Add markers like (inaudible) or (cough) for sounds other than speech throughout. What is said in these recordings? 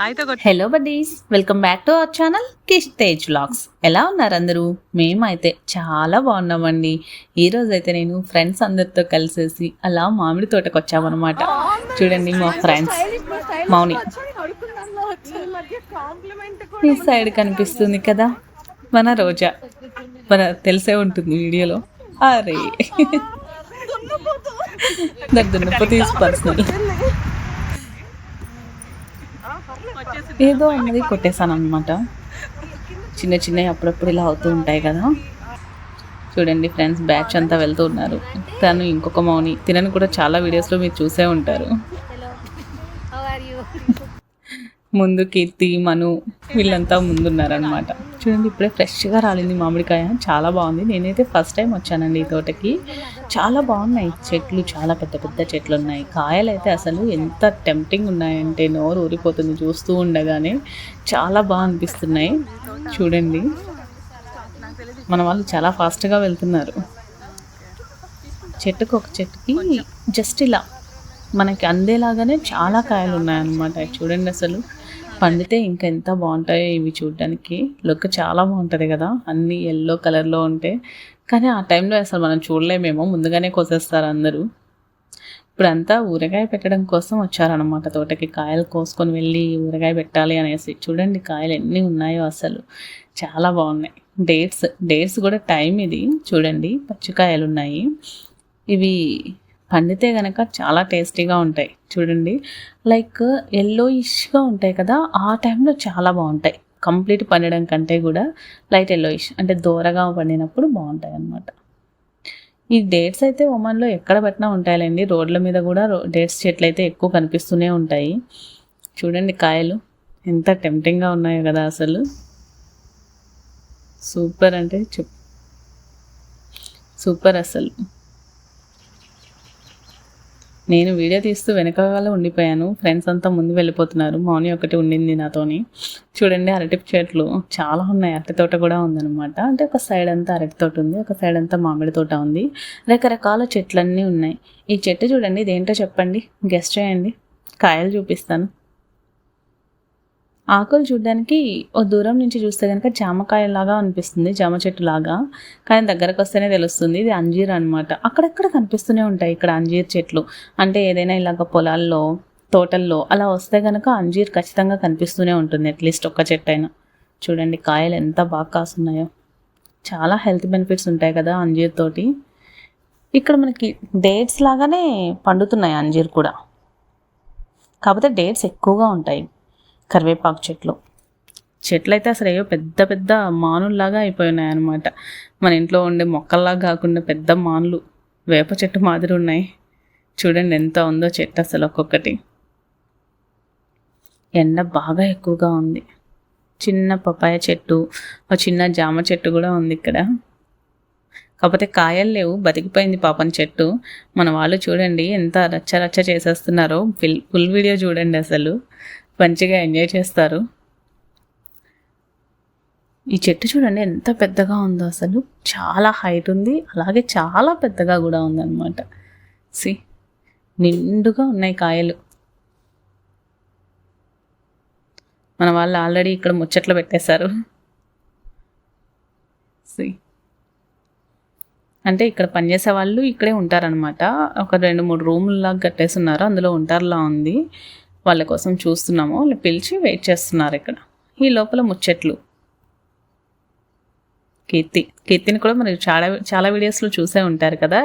Hello buddies welcome back to our channel Kish Tej vlogs ఎలా ఉన్నారు అందరూ? మేమైతే చాలా బాగున్నామండి. ఈ రోజు అయితే నేను ఫ్రెండ్స్ అందరితో కలిసేసి అలా మామిడి తోటకు వచ్చామన్నమాట చూడండి మా ఫ్రెండ్స్ మౌని. ఈ సైడ్ కనిపిస్తుంది కదా? మన రోజా. మన తెలిసే ఉంటుంది వీడియోలో. అరే. (laughs) దగ్గర పర్సనల్ ఏదో అన్నది కొట్టేశాను అనమాట చిన్న చిన్నవి అప్పుడప్పుడు ఇలా అవుతూ ఉంటాయి కదా. చూడండి ఫ్రెండ్స్ బ్యాచ్ అంతా వెళ్తూ ఉన్నారు. తను ఇంకొక మౌని. తినని కూడా చాలా వీడియోస్లో మీరు చూసే ఉంటారు. ముందు కీర్తి మను వీళ్ళంతా ముందున్నారనమాట చూడండి ఇప్పుడే ఫ్రెష్గా రాలింది మామిడికాయ. చాలా బాగుంది. నేనైతే ఫస్ట్ టైం వచ్చానండి ఈ తోటకి. చాలా బాగున్నాయి చెట్లు చాలా పెద్ద పెద్ద చెట్లు ఉన్నాయి కాయలు అయితే అసలు ఎంత టెంప్టింగ్ ఉన్నాయంటే నోరు ఊరిపోతుంది చూస్తూ ఉండగానే. చాలా బాగా అనిపిస్తున్నాయి. చూడండి. మన వాళ్ళు చాలా ఫాస్ట్గా వెళ్తున్నారు. చెట్టుకు ఒక చెట్టుకి జస్ట్ ఇలా మనకి అందేలాగానే చాలా కాయలు ఉన్నాయన్నమాట. చూడండి అసలు. పండితే ఇంకా ఎంత బాగుంటాయో ఇవి చూడడానికి. లుక్ చాలా బాగుంటుంది కదా. అన్నీ ఎల్లో కలర్లో ఉంటే. కానీ ఆ టైంలో అసలు మనం చూడలేమేమో. ముందుగానే కోసేస్తారు అందరూ. ఇప్పుడంతా ఊరగాయ పెట్టడం కోసం వచ్చారనమాట తోటకి కాయలు కోసుకొని వెళ్ళి ఊరగాయ పెట్టాలి అనేసి. చూడండి కాయలు ఎన్ని ఉన్నాయో అసలు. చాలా బాగున్నాయి. డేట్స్ డేట్స్ కూడా టైం ఇది. చూడండి. పచ్చికాయలు ఉన్నాయి. ఇవి పండితే గనక చాలా టేస్టీగా ఉంటాయి. చూడండి. లైక్ ఎల్లోయిష్గా ఉంటాయి కదా ఆ టైంలో చాలా బాగుంటాయి. కంప్లీట్ పండడం కంటే కూడా లైట్ ఎల్లోయిష్ అంటే దూరగా పండినప్పుడు బాగుంటాయి అన్నమాట. ఈ డేట్స్ అయితే ఒమన్లో ఎక్కడ పెట్టినా ఉంటాయండి రోడ్ల మీద కూడా డేట్స్ చెట్లు అయితే ఎక్కువ కనిపిస్తూనే ఉంటాయి. చూడండి కాయలు ఎంత టెంప్టింగ్గా ఉన్నాయో కదా అసలు. సూపర్ అంటే చెప్ సూపర్ అసలు. నేను వీడియో తీస్తూ వెనకాల ఉండిపోయాను. ఫ్రెండ్స్ అంతా ముందు వెళ్ళిపోతున్నారు. మౌని ఒకటి ఉండింది నాతోని. చూడండి అరటి చెట్లు. చాలా ఉన్నాయి. అరటి తోట కూడా ఉందన్నమాట. అంటే ఒక సైడ్ అంతా అరటి తోట ఉంది. ఒక సైడ్ అంతా మామిడి తోట ఉంది. రకరకాల చెట్లన్నీ ఉన్నాయి. ఈ చెట్టు చూడండి ఇదేంటో చెప్పండి. గెస్ట్ చేయండి. కాయలు చూపిస్తాను. ఆకులు చూడడానికి ఓ దూరం నుంచి చూస్తే కనుక జామకాయలాగా అనిపిస్తుంది జామ చెట్టు లాగా కానీ దగ్గరకు వస్తేనే తెలుస్తుంది ఇది అంజీర్ అనమాట అక్కడక్కడ కనిపిస్తూనే ఉంటాయి ఇక్కడ అంజీర్ చెట్లు. అంటే ఏదైనా ఇలాగ పొలాల్లో తోటల్లో అలా వస్తే కనుక అంజీర్ ఖచ్చితంగా కనిపిస్తూనే ఉంటుంది అట్లీస్ట్ ఒక్క చెట్టు అయినా చూడండి కాయలు ఎంత బాగా కాస్తున్నాయో. చాలా హెల్త్ బెనిఫిట్స్ ఉంటాయి కదా అంజీర్ తోటి. ఇక్కడ మనకి డేట్స్ లాగానే పండుతున్నాయి అంజీర్ కూడా. కాకపోతే డేట్స్ ఎక్కువగా ఉంటాయి. కరివేపాకు చెట్లు. చెట్లు అయితే అసలు ఏవో పెద్ద పెద్ద మానుల్లాగా అయిపోయినాయి అనమాట మన ఇంట్లో ఉండే మొక్కల్లాగా కాకుండా పెద్ద మానులు వేప చెట్టు మాదిరి ఉన్నాయి. చూడండి ఎంత ఉందో చెట్టు అసలు ఒక్కొక్కటి. ఎండ బాగా ఎక్కువగా ఉంది. చిన్న పపాయ చెట్టు ఒక చిన్న జామ చెట్టు కూడా ఉంది ఇక్కడ. కాకపోతే కాయలు లేవు బతికిపోయింది పాపం చెట్టు. మన వాళ్ళు చూడండి ఎంత రచ్చ రచ్చ చేసేస్తున్నారో. ఫుల్ ఫుల్ వీడియో చూడండి అసలు. మంచిగా ఎంజాయ్ చేస్తారు. ఈ చెట్టు చూడండి ఎంత పెద్దగా ఉందో అసలు. చాలా హైట్ ఉంది. అలాగే చాలా పెద్దగా కూడా ఉందన్నమాట. సి నిండుగా ఉన్నాయి కాయలు. మన వాళ్ళు ఆల్రెడీ ఇక్కడ ముచ్చట్లు పెట్టేశారు. సి అంటే ఇక్కడ పనిచేసే వాళ్ళు ఇక్కడే ఉంటారనమాట ఒక రెండు మూడు రూముల్లాగా కట్టేసి ఉన్నారు. అందులో ఉంటారులా ఉంది. వాళ్ళ కోసం చూస్తున్నాము వాళ్ళు పిలిచి వెయిట్ చేస్తున్నారు ఇక్కడ. ఈ లోపల ముచ్చట్లు. కీర్తి కీర్తిని కూడా మరి చాలా చాలా వీడియోస్లో చూసే ఉంటారు కదా.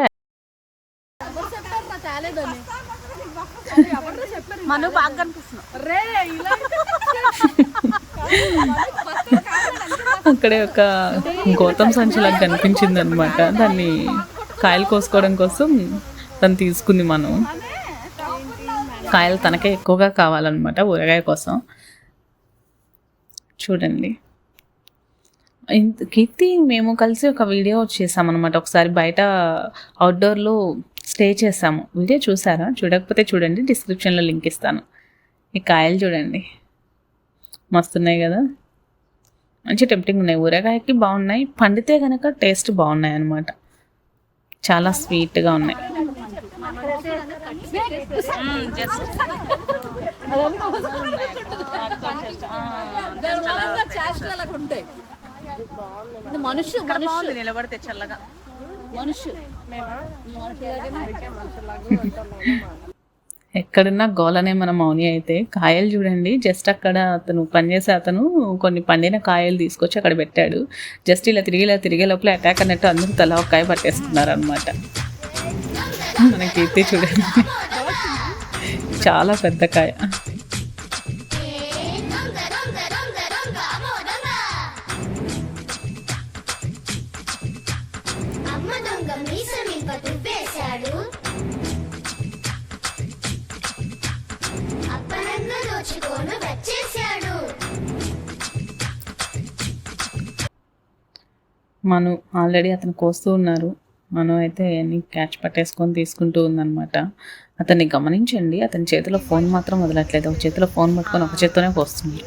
అక్కడే ఒక గౌతమ్ సంచులాగా కనిపించింది అనమాట దాన్ని కాయలు కోసుకోవడం కోసం తను తీసుకుంది మనం. కాయలు తనకే ఎక్కువగా కావాలన్నమాట ఊరగాయ కోసం. చూడండి. ఇంత- కీర్తి మేము కలిసి ఒక వీడియో చేసామన్నమాట. ఒకసారి బయట అవుట్డోర్లో స్టే చేసాము. వీడియో చూసారా? చూడకపోతే చూడండి డిస్క్రిప్షన్లో లింక్ ఇస్తాను. ఈ కాయలు చూడండి. మస్తున్నాయి కదా. మంచి టెంప్టింగ్ ఉన్నాయి. ఊరగాయకి బాగున్నాయి. పండితే కనుక టేస్ట్ బాగున్నాయి అనమాట చాలా స్వీట్గా ఉన్నాయి. మనుషు బాగుంది నిలబడితే చల్లగా మనుషు ఎక్కడున్నా గోలనే మన మౌని అయితే. కాయలు చూడండి. జస్ట్ అక్కడ అతను పనిచేసే అతను కొన్ని పండిన కాయలు తీసుకొచ్చి అక్కడ పెట్టాడు. జస్ట్ ఇలా తిరిగి ఇలా తిరిగే లోపల అటాక్ అన్నట్టు అందరూ తల ఒక కాయ అనమాట మనకైతే చూడండి. చాలా పెద్ద కాయ. మను ఆల్రెడీ అతను కోస్తూ ఉన్నారు. మనం అయితే అన్ని క్యాచ్ పట్టేసుకొని తీసుకుంటూ ఉందన్నమాట. అతన్ని గమనించండి అతని చేతిలో ఫోన్ మాత్రం వదలట్లేదు. ఒక చేతిలో ఫోన్ పట్టుకొని ఒక చేతితోనే పోస్తుంది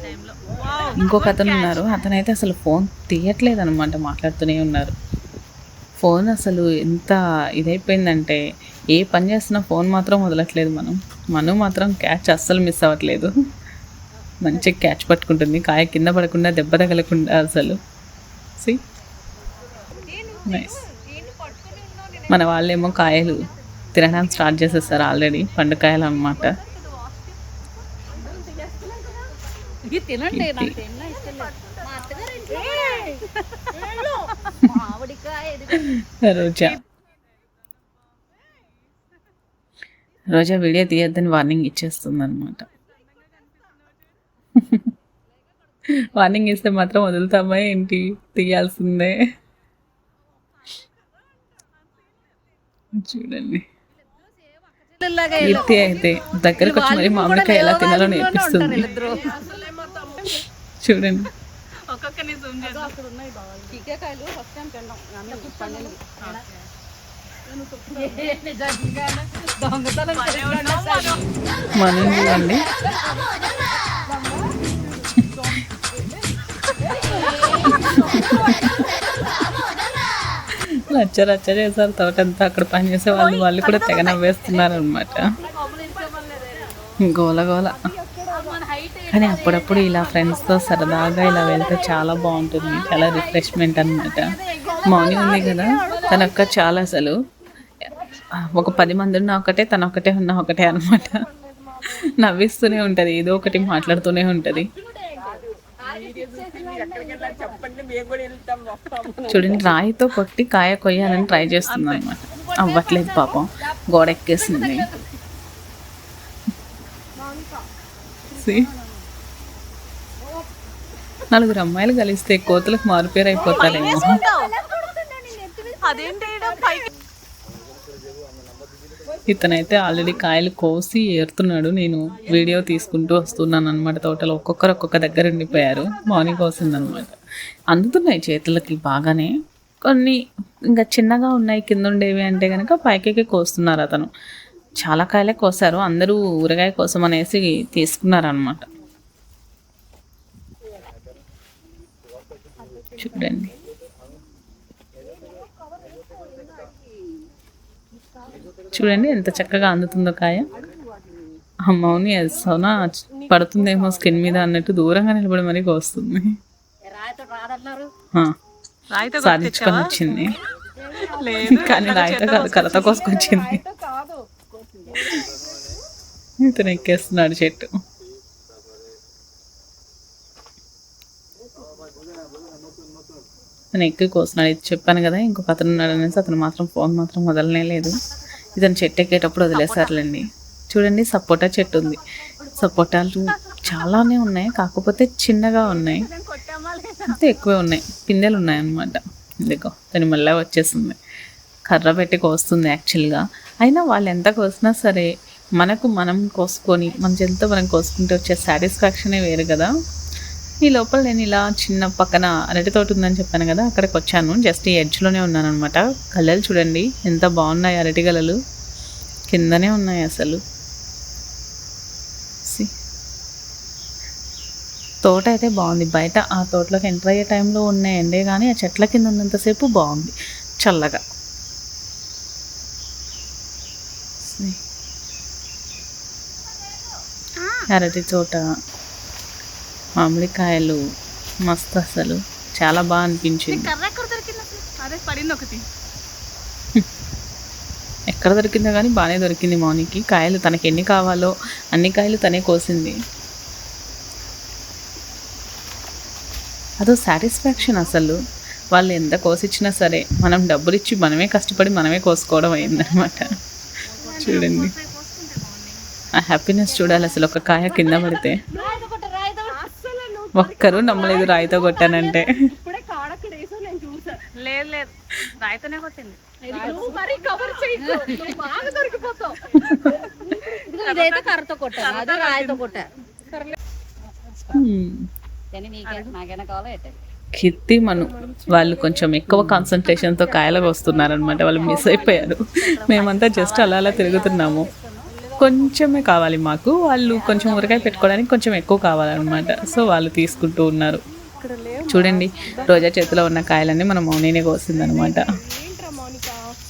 ఇంకొక అతను ఉన్నారు. అతనైతే అసలు ఫోన్ తీయట్లేదు అనమాట మాట్లాడుతూనే ఉన్నారు. ఫోన్ అసలు ఎంత ఇదైపోయిందంటే ఏ పని చేస్తున్నా ఫోన్ మాత్రం వదలట్లేదు మనం. మనం మాత్రం క్యాచ్ అస్సలు మిస్ అవ్వట్లేదు. మంచిగా క్యాచ్ పట్టుకుంటుంది. కాయ కింద పడకుండా దెబ్బ తగలకుండా అసలు. సి నైస్ మన వాళ్ళేమో కాయలు తినడానికి స్టార్ట్ చేసేస్తారు ఆల్రెడీ పండుకాయలు తినండి ఇది రోజా. రోజా వీడియో తీయొద్దని వార్నింగ్ ఇచ్చేస్తుంది అనమాట వార్నింగ్ ఇస్తే మాత్రం వదులుతామా ఏంటి? తీయాల్సిందే. చూడండి. కీర్తి అయితే దగ్గరకు వచ్చి మరి మామిడికాయ ఎలా తినాలో నేర్పిస్తుంది. చూడండి. ఒక్కొక్కరిని జూమ్ రచ్చ రచ్చ చేశారు తోటంతా అక్కడ పనిచేసే వాళ్ళు వాళ్ళు కూడా తెగ నవ్వేస్తున్నారు అనమాట గోల గోల. కానీ అప్పుడప్పుడు ఇలా ఫ్రెండ్స్తో సరదాగా ఇలా వెళ్తే చాలా బాగుంటుంది. చాలా రిఫ్రెష్మెంట్ అనమాట మార్నింగ్ ఉంది కదా తన అక్క చాలా అసలు. ఒక పది మంది ఉన్న ఒకటే తన ఒకటే ఉన్న ఒకటే అనమాట నవ్విస్తూనే ఉంటుంది. ఏదో ఒకటి మాట్లాడుతూనే ఉంటుంది. చూడండి రాయితో కొట్టి కాయ కొయ్యాలని ట్రై చేస్తుంది అనమాట అవ్వట్లేదు పాపం. గోడ ఎక్కేసింది? నలుగురు అమ్మాయిలు కలిస్తే కోతులకు మారుపేరు అయిపోతారేమో అదేంటి ఇతనైతే ఆల్రెడీ కాయలు కోసి ఏరుతున్నాడు. నేను వీడియో తీసుకుంటూ వస్తున్నాను అనమాట తోటలో ఒక్కొక్కరు ఒక్కొక్క దగ్గర ఉండిపోయారు. మార్నింగ్ కోసిందనమాట అందుతున్నాయి చేతులకి బాగానే. కొన్ని ఇంకా చిన్నగా ఉన్నాయి. కింద ఉండేవి అంటే కనుక పైకి కోస్తున్నారు అతను. చాలా కాయలే కోసారు. అందరూ ఊరగాయ కోసం అనేసి తీసుకున్నారనమాట చూడండి. చూడండి ఎంత చక్కగా అందుతుందో కాయ. అమ్మవుని సోనా పడుతుందేమో స్కిన్ మీద అన్నట్టు దూరంగా నిలబడి మరీ కోస్తుంది. సాధించుకొని వచ్చింది. (laughs) కానీ రాయితో కాదు కర్రతో కోసుకొచ్చింది. ఇతను ఎక్కేస్తున్నాడు చెట్టు. నేను ఎక్కువ కోస్తున్నాడు ఇది చెప్పాను కదా ఇంకొక అతను ఉన్నాడు అనేసి అతను మాత్రం ఫోన్ మాత్రం వదలనే లేదు. ఇతను చెట్టు ఎక్కేటప్పుడు వదిలేసారులేండి చూడండి సపోటా చెట్టు ఉంది. సపోటాలు చాలానే ఉన్నాయి కాకపోతే చిన్నగా ఉన్నాయి. అంతే ఎక్కువే ఉన్నాయి. పిందెలు ఉన్నాయి అన్నమాట ఇదిగో దాని మళ్ళీ వచ్చేస్తుంది కర్ర పెట్టి కోస్తుంది యాక్చువల్గా. అయినా వాళ్ళు ఎంత కోసినా సరే మనకు మనం కోసుకొని మన చేతితో మనం కోసుకుంటే వచ్చే సాటిస్ఫాక్షనే వేరు కదా. ఈ లోపల నేను ఇలా చిన్న పక్కన అరటి తోట ఉందని చెప్పాను కదా అక్కడికి వచ్చాను. జస్ట్ ఈ ఎడ్జ్లోనే ఉన్నాను అనమాట గల్లలు చూడండి ఎంత బాగున్నాయి అరటి గలలు కిందనే ఉన్నాయి అసలు. తోట అయితే బాగుంది. బయట ఆ తోటలోకి ఎంటర్ అయ్యే టైంలో ఉన్న ఎండే కానీ ఆ చెట్ల కింద ఉన్నంతసేపు బాగుంది. చల్లగా. అరటి తోట. మామిడికాయలు మస్తు అసలు. చాలా బాగా అనిపించింది. కర్ర ఎక్కడ దొరికింది అసలు? అదే పడింది ఒకటి. ఎక్కడ దొరికిందో కానీ బాగానే దొరికింది మౌనికి. కాయలు తనకి ఎన్ని కావాలో అన్ని కాయలు తనే కోసింది. అదో సాటిస్ఫాక్షన్ అసలు. వాళ్ళు ఎంత కోసిచ్చినా సరే మనం డబ్బులు ఇచ్చి మనమే కష్టపడి మనమే కోసుకోవడం అయిందనమాట చూడండి. ఆ హ్యాపీనెస్ చూడాలి అసలు ఒక కాయ కింద పడితే. ఒక్కరు నమ్మలేదు రాయితో కొట్టానంటే. ఇప్పుడే కాడక్కడ వేసావు నేను చూసా. లేదు రాయితోనే కొట్టింది. ఇదైతే కర్రతో కొట్టాను. అదే రాయితో కీర్తి మను వాళ్ళు కొంచెం ఎక్కువ కాన్సన్ట్రేషన్తో కాయలకు వస్తున్నారనమాట వాళ్ళు మిస్ అయిపోయారు. మేమంతా జస్ట్ అలా అలా తిరుగుతున్నాము. కొంచెమే కావాలి మాకు. వాళ్ళు కొంచెం ఊరకాయ పెట్టుకోవడానికి కొంచెం ఎక్కువ కావాలన్నమాట. సో వాళ్ళు తీసుకుంటూ ఉన్నారు. చూడండి రోజా చేతిలో ఉన్న కాయలన్నీ మనం మౌనీనే కోసిందనమాట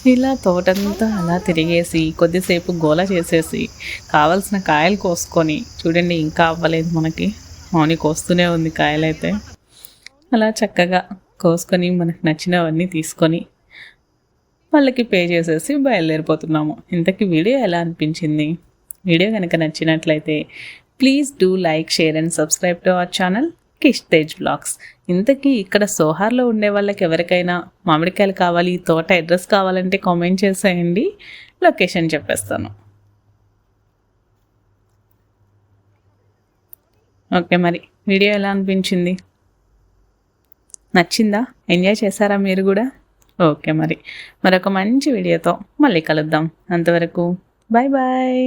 ఇలా తోటంతా అలా తిరిగేసి కొద్దిసేపు గోల చేసేసి కావలసిన కాయలు కోసుకొని చూడండి ఇంకా అవ్వలేదు మనకి. మౌని కోస్తూనే ఉంది కాయలైతే. అలా చక్కగా కోసుకొని మనకు నచ్చినవన్నీ తీసుకొని వాళ్ళకి పే చేసేసి బయలుదేరిపోతున్నాము. ఇంతకీ వీడియో ఎలా అనిపించింది? వీడియో కనుక నచ్చినట్లయితే please do like share and subscribe to our channel Kish Tej blogs. ఇంతకీ ఇక్కడ సోహార్లో ఉండే వాళ్ళకి ఎవరికైనా మామిడికాయలు కావాలి తోట అడ్రస్ కావాలంటే కామెంట్ చేసేయండి. లొకేషన్ చెప్పేస్తాను. ఓకే మరి వీడియో ఎలా అనిపించింది? నచ్చిందా? ఎంజాయ్ చేశారా మీరు కూడా? ఓకే మరి. మరొక మంచి వీడియోతో మళ్ళీ కలుద్దాం. అంతవరకు బాయ్ బాయ్